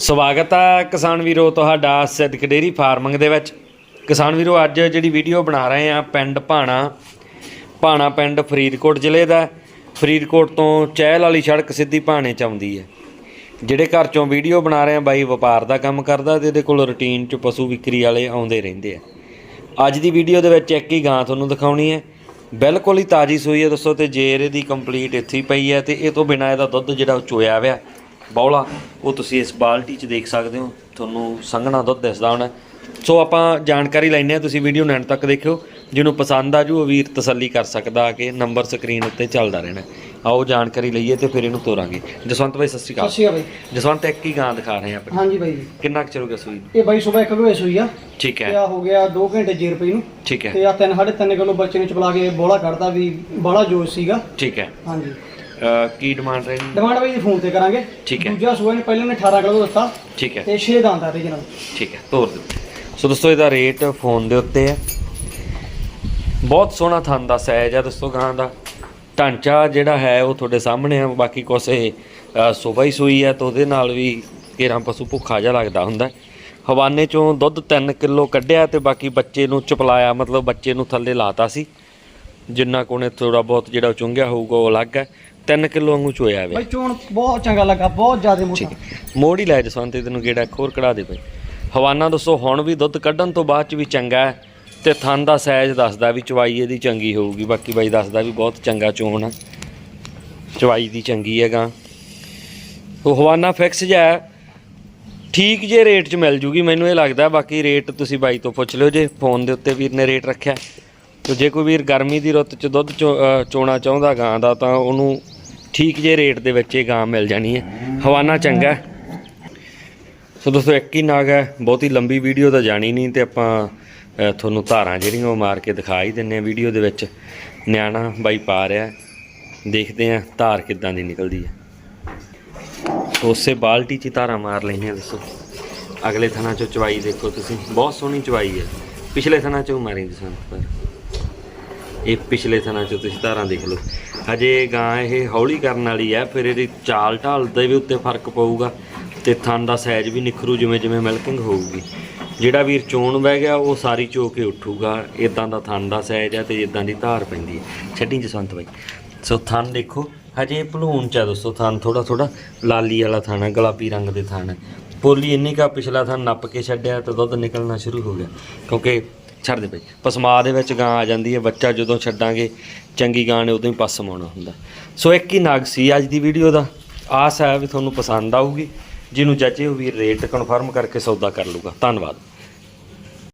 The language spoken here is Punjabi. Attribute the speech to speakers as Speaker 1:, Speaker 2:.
Speaker 1: ਸਵਾਗਤ ਹੈ ਕਿਸਾਨ ਵੀਰੋ ਤੁਹਾਡਾ ਸਿੱਧਕ ਡੇਰੀ ਫਾਰਮਿੰਗ ਦੇ ਵਿੱਚ। ਕਿਸਾਨ ਵੀਰੋ, ਅੱਜ ਜਿਹੜੀ ਵੀਡੀਓ ਬਣਾ ਰਹੇ ਆ ਪਿੰਡ ਭਾਣਾ ਭਾਣਾ ਪਿੰਡ ਫਰੀਦਕੋਟ ਜ਼ਿਲ੍ਹੇ ਦਾ। ਫਰੀਦਕੋਟ ਤੋਂ ਚਹਿਲ ਵਾਲੀ ਸੜਕ ਸਿੱਧੀ ਭਾਣੇ ਚ ਆਉਂਦੀ ਹੈ। ਜਿਹੜੇ ਘਰ ਚੋਂ ਵੀਡੀਓ ਬਣਾ ਰਹੇ ਆ, ਬਾਈ ਵਪਾਰ ਦਾ ਕੰਮ ਕਰਦਾ ਤੇ ਇਹਦੇ ਕੋਲ ਰੁਟੀਨ ਚ ਪਸ਼ੂ ਵਿਕਰੀ ਵਾਲੇ ਆਉਂਦੇ ਰਹਿੰਦੇ ਆ। ਅੱਜ ਦੀ ਵੀਡੀਓ ਦੇ ਵਿੱਚ ਇੱਕ ਹੀ ਗਾਂ ਤੁਹਾਨੂੰ ਦਿਖਾਉਣੀ ਹੈ। ਬਿਲਕੁਲ ਹੀ ਤਾਜੀ ਸੂਈ ਹੈ ਦੋਸਤੋ ਤੇ ਜੇਰ ਇਹਦੀ ਕੰਪਲੀਟ ਇੱਥੇ ਪਈ ਹੈ ਤੇ ਇਹ ਤੋਂ ਬਿਨਾ ਇਹਦਾ ਦੁੱਧ ਜਿਹੜਾ ਉਹ ਚੋਇਆ ਹੋਇਆ। ਬੌਲਾ ਉਹ ਤੁਸੀਂ ਇਸ ਬਾਲਟੀ 'ਚ ਦੇਖ ਸਕਦੇ ਹੋ ਤੁਹਾਨੂੰ ਸੰਘਣਾ ਦੁੱਧ ਦਿਸਦਾ ਹੋਣਾ। ਸੋ ਆਪਾਂ ਜਾਣਕਾਰੀ ਲੈਣੇ ਆ ਤੁਸੀਂ ਵੀਡੀਓ ਨੂੰ ਐਂਡ ਤੱਕ ਦੇਖਿਓ। ਜਿਹਨੂੰ ਪਸੰਦ ਆ ਜੂ ਉਹ ਵੀਰ ਤਸੱਲੀ ਕਰ ਸਕਦਾ ਆ ਕਿ ਨੰਬਰ ਸਕਰੀਨ ਉੱਤੇ ਚੱਲਦਾ ਰਹਿਣਾ। ਆਓ ਜਾਣਕਾਰੀ ਲਈਏ ਤੇ ਫਿਰ ਇਹਨੂੰ ਤੋਰਾਂਗੇ। ਜਸਵੰਤ ਭਾਈ ਸਤਿ ਸ਼੍ਰੀ
Speaker 2: ਸਤਿ
Speaker 1: ਅਕਾਲ
Speaker 2: ਸ਼੍ਰੀ ਅਕਾਲ
Speaker 1: ਜਸਵੰਤ ਇੱਕ ਹੀ ਗਾਂ ਦਿਖਾ ਰਹੇ ਆ ਆਪਾਂ।
Speaker 2: ਬਾਈ ਹਾਂਜੀ ਬਾਈ ਜੀ।
Speaker 1: ਕਿੰਨਾ ਕੁ ਚਿਰ ਸੂਈ
Speaker 2: ਇਹ ਬਾਈ ਸਵੇਰ 1 ਵਜੇ ਸੋਈ ਆ।
Speaker 1: ਠੀਕ
Speaker 2: ਤੇ
Speaker 1: ਹੈ
Speaker 2: ਆ ਹੋ ਗਿਆ 2 ਘੰਟੇ ਜੇਰ ਪਈ ਨੂੰ।
Speaker 1: ਠੀਕ ਹੈ।
Speaker 2: ਤੇ ਆ 3 3.5 ਕਿਲੋ ਬੱਚੇ ਨੂੰ ਚਪਲਾ ਕੇ ਬੋਲਾ ਕੱਢਦਾ ਵੀ ਬੜਾ ਜੋਸ਼ ਸੀਗਾ।
Speaker 1: ਠੀਕ ਹੈ।
Speaker 2: ਹਾਂਜੀ।
Speaker 1: ਅਹ ਕੀ ਡਿਮਾਂਡ ਰਹੇਗੀ?
Speaker 2: ਡਿਮਾਂਡ ਬਾਈ ਫੋਨ ਤੇ ਕਰਾਂਗੇ।
Speaker 1: ਠੀਕ ਹੈ।
Speaker 2: ਦੂਜਾ ਸੂਆ ਨੇ ਪਹਿਲੇ ਨੇ 18 ਕਿਲੋ ਦਿੱਤਾ
Speaker 1: ਠੀਕ ਹੈ।
Speaker 2: ਤੇ 6 ਦੰਦ ਆ ਰੀਜਨਲ
Speaker 1: ਠੀਕ ਹੈ ਤੋਰ ਦਿਓ। ਸੋ ਦੋਸਤੋ ਇਹਦਾ ਰੇਟ ਫੋਨ ਦੇ ਉੱਤੇ ਹੈ। ਬਹੁਤ ਸੋਹਣਾ ਥਣ ਦਾ ਸਾਈਜ਼ ਹੈ ਦੋਸਤੋ ਗਾਂ ਦਾ। ਢਾਂਚਾ ਜਿਹੜਾ ਹੈ ਉਹ ਤੁਹਾਡੇ ਸਾਹਮਣੇ ਆ ਬਾਕੀ ਅ, ਸੁਬਾ ਹੀ ਸੂਈ ਹੈ ਤਾਂ ਉਹਦੇ ਨਾਲ ਵੀ ਘੇਰਾਂ ਪਸ਼ੂ ਭੁੱਖਾ ਜਿਹਾ ਲੱਗਦਾ ਹੁੰਦਾ ਹੈ। ਹਵਾਨੇ ਚੋਂ ਦੁੱਧ 3 ਕਿਲੋ ਕੱਢਿਆ ਤੇ ਬਾਕੀ ਬੱਚੇ ਨੂੰ ਚਪਲਾਇਆ ਮਤਲਬ ਬੱਚੇ ਨੂੰ ਥੱਲੇ ਲਾਤਾ ਸੀ। ਜਿੰਨਾ ਕੋਨੇ ਥੋੜਾ ਬਹੁਤ ਜਿਹੜਾ ਚੁੰਗਿਆ ਹੋਊਗਾ ਉਹ ਅਲੱਗ ਹੈ। 3 ਕਿਲੋ ਵਾਂਗੂ ਚੋਇਆ ਵੇ
Speaker 2: ਬਾਈ ਚੋਣ ਬਹੁਤ ਚੰਗਾ ਲੱਗਾ ਬਹੁਤ ਜ਼ਿਆਦਾ ਮੋਟਾ।
Speaker 1: ਠੀਕ ਹੈ। ਮੋੜ ਹੀ ਲੈ ਜਸਵੰਤ ਤੈਨੂੰ ਗੇੜਾ ਖੋਰ ਕਢਾ ਦੇ ਪਈ ਹਵਾਨਾ ਦੱਸੋ ਹੁਣ ਵੀ ਦੁੱਧ ਕੱਢਣ ਤੋਂ ਬਾਅਦ ਚ ਵੀ ਚੰਗਾ ਹੈ ਤੇ ਥਣ ਦਾ ਸਾਈਜ਼ ਦੱਸਦਾ ਵੀ ਚਵਾਈ ਇਹਦੀ ਚੰਗੀ ਹੋਊਗੀ। ਬਾਕੀ ਬਾਈ ਦੱਸਦਾ ਵੀ ਬਹੁਤ ਚੰਗਾ ਚੋਣ ਆ ਚਵਾਈ ਦੀ ਚੰਗੀ ਹੈਗਾ ਉਹ ਹਵਾਨਾ ਫਿਕਸ ਜਿਹਾ ਹੈ। ਠੀਕ ਜੇ ਰੇਟ 'ਚ ਮਿਲ ਜੂਗੀ ਮੈਨੂੰ ਇਹ ਲੱਗਦਾ ਬਾਕੀ ਰੇਟ ਤੁਸੀਂ ਬਾਈ ਤੋਂ ਪੁੱਛ ਲਿਓ ਜੇ ਫੋਨ ਦੇ ਉੱਤੇ ਵੀਰ ਨੇ ਰੇਟ ਰੱਖਿਆ। ਤੇ ਜੇ ਕੋਈ ਵੀਰ ਗਰਮੀ ਦੀ ਰੁੱਤ 'ਚ ਦੁੱਧ ਚੋ- ਚੋਣਾ ਚਾਹੁੰਦਾ ਗਾਂ ਦਾ ਤਾਂ ਉਹਨੂੰ ਠੀਕ ਜੇ ਰੇਟ ਦੇ ਵਿੱਚ ਇਹ ਗਾਂ ਮਿਲ ਜਾਣੀ ਹੈ। ਹਵਾਨਾ ਚੰਗਾ ਸੋ ਦੋਸਤੋ, ਇੱਕ ਹੀ ਨਾਗ ਹੈ। ਬਹੁਤੀ ਲੰਬੀ ਵੀਡੀਓ ਤਾਂ ਜਾਣੀ ਨਹੀਂ ਤੇ ਆਪਾਂ ਤੁਹਾਨੂੰ ਧਾਰਾਂ ਜਿਹੜੀਆਂ ਉਹ ਮਾਰ ਕੇ ਦਿਖਾ ਹੀ ਦਿੰਨੇ ਆ ਵੀਡੀਓ ਦੇ ਵਿੱਚ। ਨਿਆਣਾ ਬਾਈ ਪਾ ਰਿਹਾ ਦੇਖਦੇ ਆ ਧਾਰ ਕਿੱਦਾਂ ਦੀ ਨਿਕਲਦੀ ਹੈ। ਉਸੇ ਬਾਲਟੀ 'ਚ ਹੀ ਧਾਰਾਂ ਮਾਰ ਲੈਣੀਆਂ ਦੱਸੋ ਅਗਲੇ ਥਣਾ 'ਚੋਂ ਚਵਾਈ ਦੇਖੋ ਤੁਸੀਂ। ਬਹੁਤ ਸੋਹਣੀ ਚਵਾਈ ਹੈ। ਪਿਛਲੇ ਥਣਾ 'ਚੋਂ ਮਾਰੀ ਦਿਸਾਂ ਪਰ। ਇਹ ਪਿਛਲੇ ਥਣਾ 'ਚੋਂ ਤੁਸੀਂ ਧਾਰਾਂ ਦੇਖ ਲਓ। ਹਜੇ ਗਾਂ ਇਹ ਹੌਲੀ ਕਰਨ ਵਾਲੀ ਹੈ ਫਿਰ ਇਹਦੀ ਚਾਲ ਢਾਲ ਦੇ ਵੀ ਉੱਤੇ ਫ਼ਰਕ ਪਊਗਾ ਤੇ ਥਣ ਦਾ ਸਾਈਜ਼ ਵੀ ਨਿਖਰੂ ਜਿਵੇਂ ਜਿਵੇਂ ਮਿਲਕਿੰਗ ਹੋਊਗੀ। ਜਿਹੜਾ ਵੀਰ ਚੋਣ ਬਹਿ ਗਿਆ, ਉਹ ਸਾਰੀ ਚੋ ਕੇ ਉੱਠੂਗਾ। ਇਦਾਂ ਦਾ ਥਣ ਦਾ ਸਾਈਜ਼ ਹੈ ਤੇ ਇਦਾਂ ਦੀ ਧਾਰ ਪੈਂਦੀ ਹੈ ਛੱਡੀ ਜਸਵੰਤ ਬਾਈ। ਸੋ ਥਣ ਦੇਖੋ, ਹਜੇ ਭਲੂਣ ਚ ਆ ਦੋਸਤੋ, ਥਣ ਥੋੜਾ ਥੋੜਾ ਲਾਲੀ ਵਾਲਾ ਥਣ ਹੈ ਗੁਲਾਬੀ ਰੰਗ ਦੇ ਥਣ ਹੈ ਪੋਲੀ ਇੰਨੀ ਕਾ ਪਿਛਲਾ ਥਣ ਨੱਪ ਕੇ ਛੱਡਿਆ ਤਾਂ ਦੁੱਧ ਨਿਕਲਣਾ ਸ਼ੁਰੂ ਹੋ ਗਿਆ। ਕਿਉਂਕਿ ਛੱਡਦੇ ਦੇ ਪਸਮਾ ਦੇ ਵਿੱਚ ਗਾਂ ਆ ਜਾਂਦੀ ਹੈ, ਬੱਚਾ ਜਦੋਂ ਛੱਡਾਂਗੇ, ਚੰਗੀ ਗਾਂ ਨੇ ਉਦੋਂ ਹੀ ਪਸਮ ਆਉਣਾ ਹੁੰਦਾ। ਸੋ ਇੱਕ ਹੀ ਨਗ ਸੀ ਅੱਜ ਦੀ ਵੀਡੀਓ ਦਾ। ਆਸ ਹੈ ਵੀ ਤੁਹਾਨੂੰ ਪਸੰਦ ਆਊਗੀ, ਜਿਹਨੂੰ ਜੱਜੇ ਉਹ ਵੀ ਰੇਟ ਕਨਫਰਮ ਕਰਕੇ ਸੌਦਾ ਕਰ ਲੂਗਾ ਧੰਨਵਾਦ।